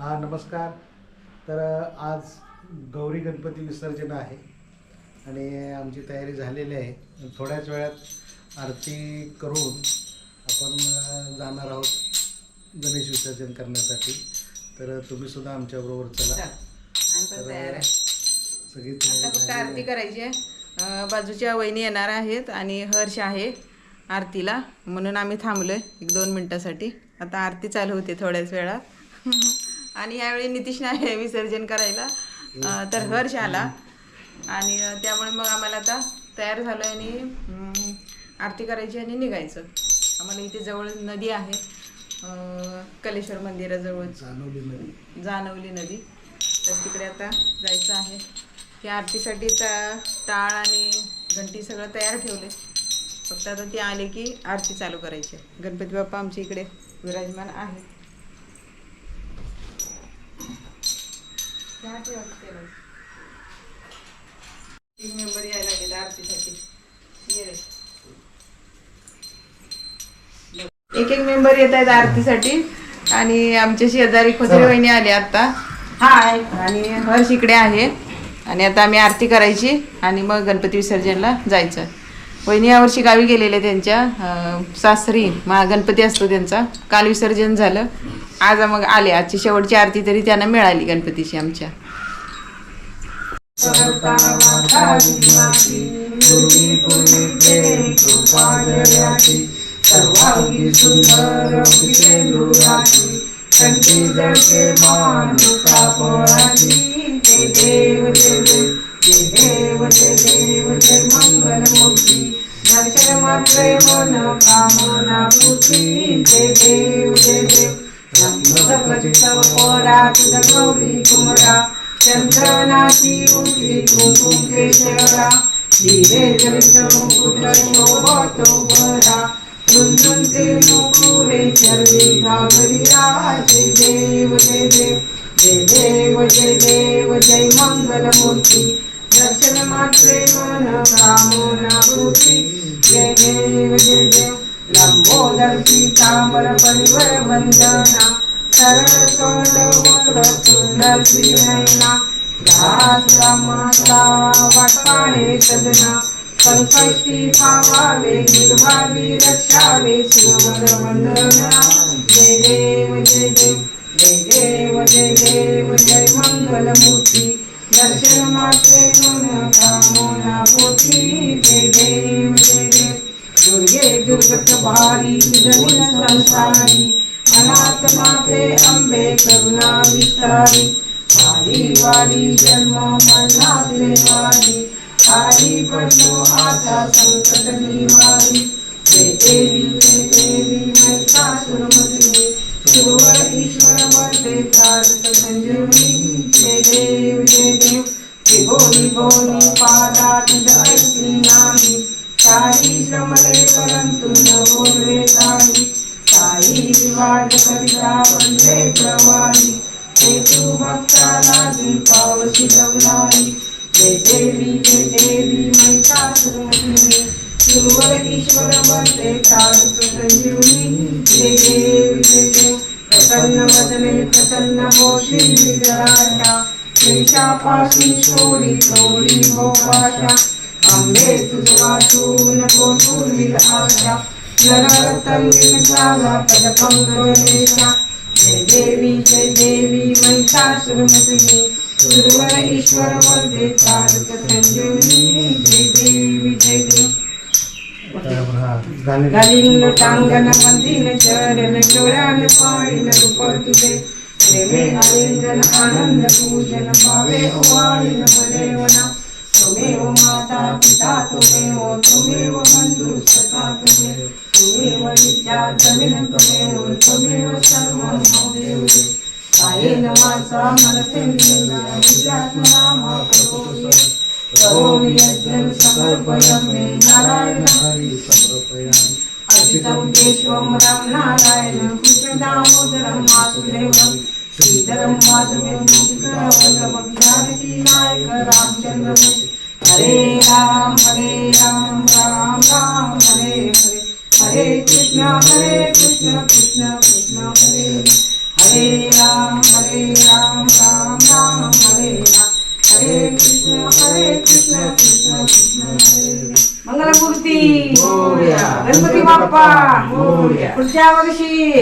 हा नमस्कार. तर आज गौरी गणपती विसर्जन आहे आणि आमची तयारी झालेली आहे. थोड्याच वेळात आरती करून आपण जाणार आहोत गणेश विसर्जन करण्यासाठी. तर तुम्ही सुद्धा आमच्याबरोबर चला. आहे. सगळी फक्त आरती आहे. करायची आहे. बाजूच्या वहिनी येणार आहेत आणि हर्ष आहे आरतीला. म्हणून आम्ही थांबलोय एक दोन मिनिटासाठी. आता आरती चालू होते थोड्याच वेळात. आणि यावेळी नितीश नाही आहे विसर्जन करायला अं, तर हर्ष आला. आणि अं, त्यामुळे मग आम्हाला आता तयार झालं आणि अं, आरती करायची आणि निघायचं. आम्हाला इथे जवळ नदी आहे अं, कलेश्वर मंदिराजवळच नदी. जानवली नदी. तर तिकडे आता जायचं आहे. त्या आरतीसाठी टा टाळ आणि घंटी सगळं तयार ठेवले. फक्त आता ती आले की आरती चालू करायची. आहे. गणपती बाप्पा आमच्या इकडे विराजमान आहे चहा ठेवा की त्याला. तीन मेंबर यायला लागले आरतीसाठी. ये. एक एक मेंबर येत आहेत आरतीसाठी. आणि आमच्या शेजारी खोचरे वहिनी आले आता. हाय. आणि हर्ष इकडे आहे. आणि आता आम्ही आरती करायची. आणि मग गणपती विसर्जनला जायचं. वहिनी यावर्षी गावी गेलेल्या त्यांच्या सासरी मा गणपती असतो त्यांचा काल विसर्जन झालं आज मग आले आजची शेवटची आरती तरी त्यांना मिळाली गणपतीची आमच्या देव देव देव देव जय दर्शन मात्रे मन कामना पूर्ती जय देव जय देव। नमस्कृत पोरा तुझ गौरी कुमरा चंद्रनाची उठली कुंकुम केशरा। धीरे जलित मुकुट शोभतो बरा रुंदून ते मुकुरे चरवी घागरिया जय देव जय देव। जय देव जय देव जय मंगलमूर्ती। दर्शन मात्रे मन कामना पूर्ती जय देव जय देव. लंबोदर पीतांबर परिवर वंदना. सरळ तोंड वक्र सुंदर श्रीनयना. दास माता वाटाळे सदना संकष्टी पावावे निर्भावी रक्षावे सुमर वंदना. जय देव जय देव. जय देव जय देव. जय मंगल मूर्ती दर्शन मात्रे मन कामना देव देव दुर्गे दुर्गत भारी जमीन संसारी अनाथ माते अंबे करुणा विस्तारी। वारी वारी जन्म मरणातले वारी आई पडलो आता संकट निवारी। श्रमले परंतु न बोलवे काही साई विवाद करिता बनले प्रवाही ते तू भक्ताला पावशी जगलाई जय देवी जय देवी मैता महिषासुरमर्दिनी सुरवर ईश्वर वंदे तारक संजीवनी जय देवी जय देव प्रसन्न वदने प्रसन्न होशी विग्रहाच्या क्लेशापाशी सोडी सोडी हो भोपाशा आंबे तुझ वाचून कोठून आशा नरतंगिन झाला जय देवी जय देवी महिषासुरमर्दिनी सुरवर ईश्वर वंदे तारक संजीवनी. जय देवी जय देव. हा, झालेली. मंदिर चरण डोळ्यान पाहिन रूप तुझे. प्रेमे आलिंगन आनंद पूजन भावे ओवाळीन बलेवना त्वमेव माता पिता त्वमेव त्वमेव बन्धुस्तथा त्वमेव त्वमेव विद्या त्वमिदं त्वमेव त्वमेव सर्वं मदेव कायेन वाचा मनसेन्द्रियेण विद्यात्मना मा करोमि करोमि यज्ञं समर्पयामि नारायण हरि समर्पयामि अजितं केशवं राम नारायणं कृष्णदामोदरं वासुदेवं। श्रीधरं वासुदेवं वल्लभं, जानकी नायक रामचन्द्रमूर्ति हरे राम हरे राम राम राम हरे हरे। हरे कृष्ण हरे कृष्ण कृष्ण कृष्ण हरे। हरे हरे राम हरे राम राम राम हरे राम। हरे कृष्ण हरे कृष्ण कृष्ण कृष्ण हरे। हरे. मंगलमूर्ती गणपती बाप्पा। पुढच्या वर्षी.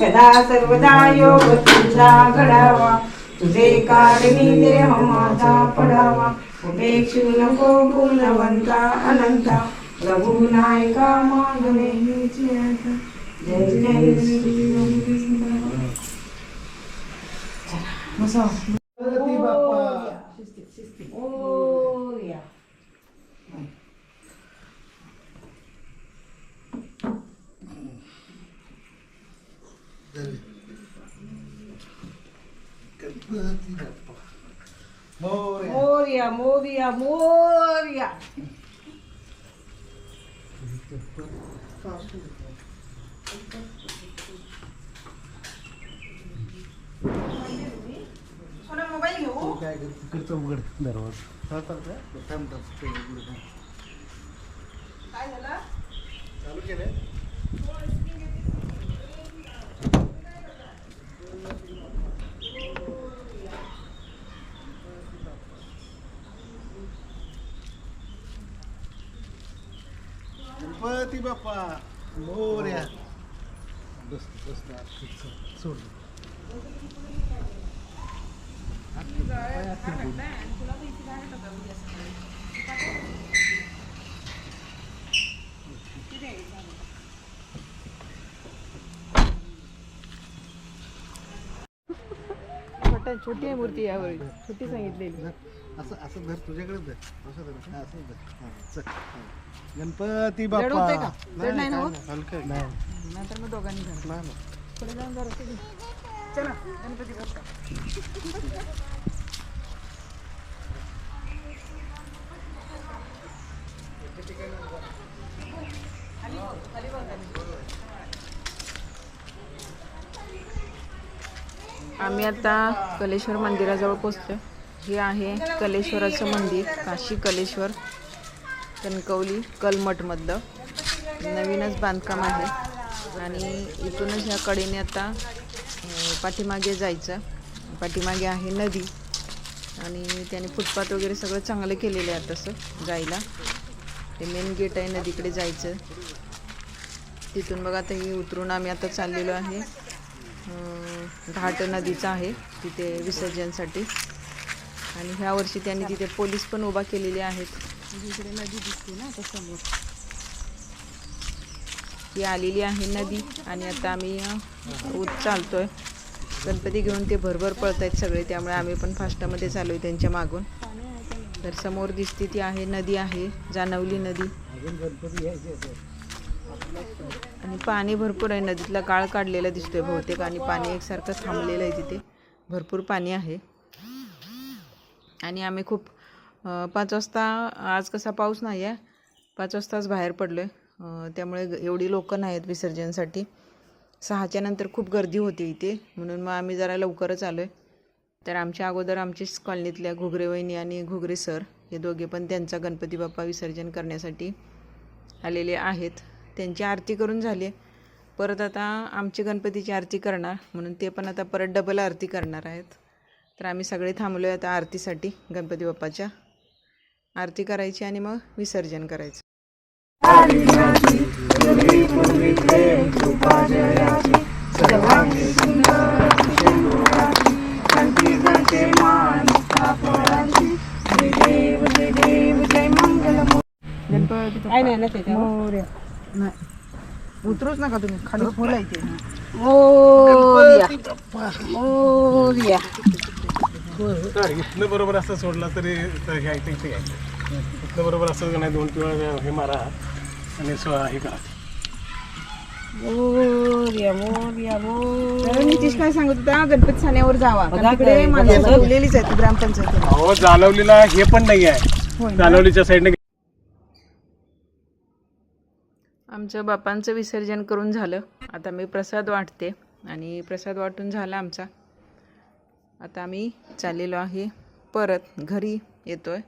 सदा सर्वदा योग तुझा घडावा. तुझे कारणी देह माझा पडावा. उपेक्षू नको गुणवंता अनंता रघुनायका मागणे हीची आता. जय जय श्री गणपती बाप्पा मोरिया मोरिया मोरिया चालू केलं गणपती बाप्पा. मोर्या. बस बस सोड छोटी आहे मूर्ती यावर छोटी सांगितलेली. असं असं धर तुझ्याकडे धर असं धर हा, असं धर हा, चल हा. गणपती बाप्पा होतंय का? जड नाही ना काय होत? हलकं आहे. नाही नंतर मग दोघांनी घाल. नाही, नाही. पुढे जाऊन जरा घे. चला गणपती बाप्पा आम्ही आता कलेश्वर मंदिराजवळ पोचतो हे आहे कलेश्वराचं मंदिर काशी कलेश्वर कणकवली कलमठमधलं. नवीनच बांधकाम आहे. आणि इथूनच ह्या कडेने आता पाठीमागे जायचं. पाठीमागे आहे नदी. आणि त्याने फुटपाथ वगैरे सगळं चांगलं केलेलं आहे तसं जायला. ते मेन गेट आहे नदीकडे जायचं. तिथून बघा आता ही उतरून आम्ही आता चाललेलो आहे. घाट नदीचा आहे. तिथे विसर्जनसाठी. आणि ह्या वर्षी त्यांनी तिथे पोलीस पण उभा केलेले आहेत. इकडे नदी दिसते ना आता समोर. ही आलेली आहे नदी आणि आता आम्ही उत चालतोय. गणपती घेऊन ते भरभर पळत आहेत सगळे त्यामुळे आम्ही पण फास्टामध्ये चालू आहे त्यांच्या मागून. तर समोर दिसते ती आहे नदी आहे जानवली नदी. आणि पाणी भरपूर आहे नदीतला काळ काढलेला दिसतोय बहुतेक आणि पाणी एकसारखं थांबलेलं आहे तिथे. भरपूर पाणी आहे. आणि आम्ही खूप पाच वाजता आज कसा पाऊस नाही आहे पाच वाजताच बाहेर पडलो आहे त्यामुळे ग- एवढी लोकं नाही आहेत विसर्जनसाठी. सहाच्या नंतर खूप गर्दी होती इथे म्हणून मग आम्ही जरा लवकरच आलो आहे तर आमच्या अगोदर आमच्या कॉलनीतल्या घुगरे वहिनी आणि घुगरे सर हे दोघे पण त्यांचा गणपती बाप्पा विसर्जन करण्यासाठी आलेले आहेत. त्यांची आरती करून झाली परत आता आमची गणपतीची आरती करणार म्हणून ते पण आता परत डबल आरती करणार आहेत. तर आम्ही सगळे थांबलो आहे आता आरतीसाठी गणपती बाप्पाच्या. आरती करायची आणि मग विसर्जन करायचं. उतरूच नका तुम्ही खाली मोरया. मोरया. तर इथनं बरोबर असं सोडला तरी तर हे ऐकतं इथे यायचं इथनं बरोबर असं नाही दोन तीन वेळा हे मारा आणि स्व हे करा. मोरया मोरया नितीश काय सांगत होता? गणपती साण्यावर जावा. बघा कारण तिकडे काय, माणसं बघा. ठेवलेलीच आहेत ग्रामपंचायतीला. अहो जानवलीला हे पण नाही आहे. जानवलीच्या साईडने आमचं बापांचं विसर्जन करून झालं. आता मी प्रसाद वाटते आणि प्रसाद वाटून झाला आमचा. आता आम्ही चाललेलो आहे. परत घरी येतोय.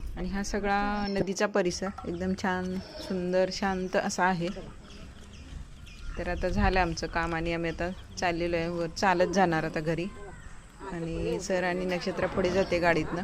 आणि हा सगळा नदीचा परिसर एकदम छान सुंदर शांत असा आहे. तर आता झालं आमचं काम आणि आम्ही आता चाललेलो आहे. वर चालत जाणार आता घरी. आणि सर आणि नक्षत्र पुढे जाते गाडीतनं.